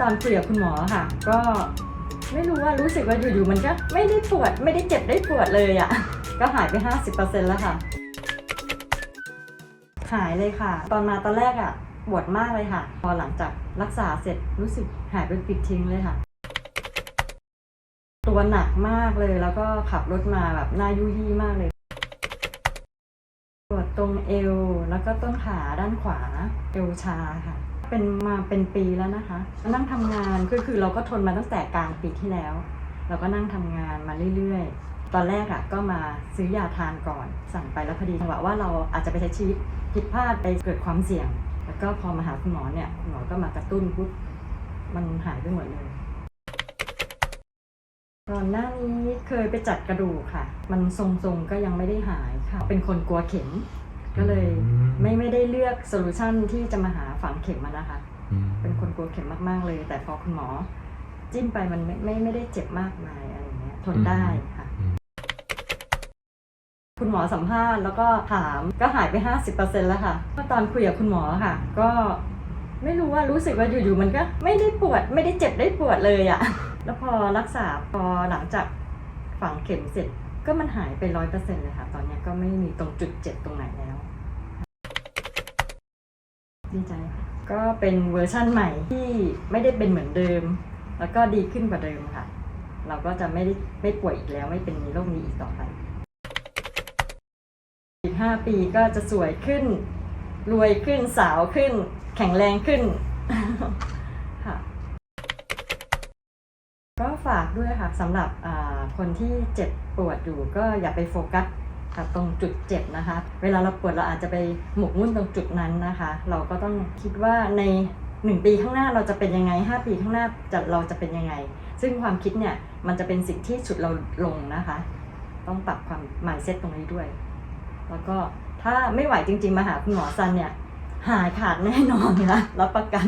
ตอนคุยกับคุณหมอค่ะ ก็ไม่รู้ว่ารู้สึกว่าอยู่ๆมันก็ไม่ได้ปวดไม่ได้เจ็บได้ปวดเลยอะ่ะ ก็หายไป 50%แล้วค่ะ หายเลยค่ะ ตอนมาตอนแรกอะ่ะปวดมากเลยค่ะ พอหลังจากรักษาเสร็จรู้สึกหายไปปิดทิ้งเลยค่ะ ตัวหนักมากเลยแล้วก็ขับรถมาแบบหน้ายุยี่มากเลย ปวดตรงเอวแล้วก็ต้นขาด้านขวาเอวชาค่ะ เป็นมาเป็นปีแล้วนะคะนั่งทำงานก็คือเราก็ทนมาตั้งแต่กลางปีที่แล้ว เราก็นั่งทำงานมาเรื่อยๆ ตอนแรกอะ่ะก็มาซื้อยาทานก่อน สั่งไปแล้วพอดีจังหวะว่าเราอาจจะไปใช้ชีวิตผิดพลาดไปเกิดความเสี่ยง แล้วก็พอมาหาคุณหมอเนี่ยคุณหมอก็มากระตุ้นปุ๊บมันหายไปหมดเลยก่อนหน้านี้เคยไปจัดกระดูกค่ะ มันทรงๆก็ยังไม่ได้หายค่ะ เป็นคนกลัวเข็ม ก็เลยอืมไม่ไม่ได้เลือกโซลูชันที่จะมาหาฝังเข็มมานะคะอืมเป็นคนกลัวเข็มมากๆเลย แต่พอคุณหมอ จิ้มไปมันไม่ไม่ไม่ได้เจ็บมากมายอะไรอย่างเงี้ยทนได้ค่ะ คุณหมอสัมภาษณ์แล้วก็ถามก็หายไป 50%แล้วค่ะก็ตอนคุยกับคุณหมอค่ะ ก็ไม่รู้ว่ารู้สึกว่าอยู่ๆมันก็ไม่ได้ปวดไม่ได้เจ็บได้ปวดเลยอะแล้วพอรักษาพอหลังจากฝังเข็มเสร็จ ก็มันหายไปร้อยเปอร์เซ็นต์เลยค่ะ ตอนนี้ก็ไม่มีตรงจุดเจ็บตรงไหนแล้ว ดีใจค่ะ ก็เป็นเวอร์ชั่นใหม่ที่ไม่ได้เป็นเหมือนเดิม แล้วก็ดีขึ้นกว่าเดิมค่ะ เราก็จะไม่ได้ไม่ป่วยอีกแล้ว ไม่เป็นโรคนี้อีกต่อไป อีกห้าปีก็จะสวยขึ้น รวยขึ้นสาวขึ้น แข็งแรงขึ้น ค่ะ ก็ฝากด้วยค่ะสำหรับคนที่เจ็บปวดอยู่ก็อย่าไปโฟกัสกับตรงจุดเจ็บนะคะ เวลาเราปวดเราอาจจะไปหมกมุ่นตรงจุดนั้นนะคะ เราก็ต้องคิดว่าในหนึ่งปีข้างหน้าเราจะเป็นยังไงห้าปีข้างหน้าจะเราจะเป็นยังไง ซึ่งความคิดเนี่ยมันจะเป็นสิ่งที่สุดเราลงนะคะ ต้องปรับความ mindset ตรงนี้ด้วย แล้วก็ถ้าไม่ไหวจริง ๆ มาหาคุณหมอซันเนี่ยหายขาดแน่นอนนะรับประกัน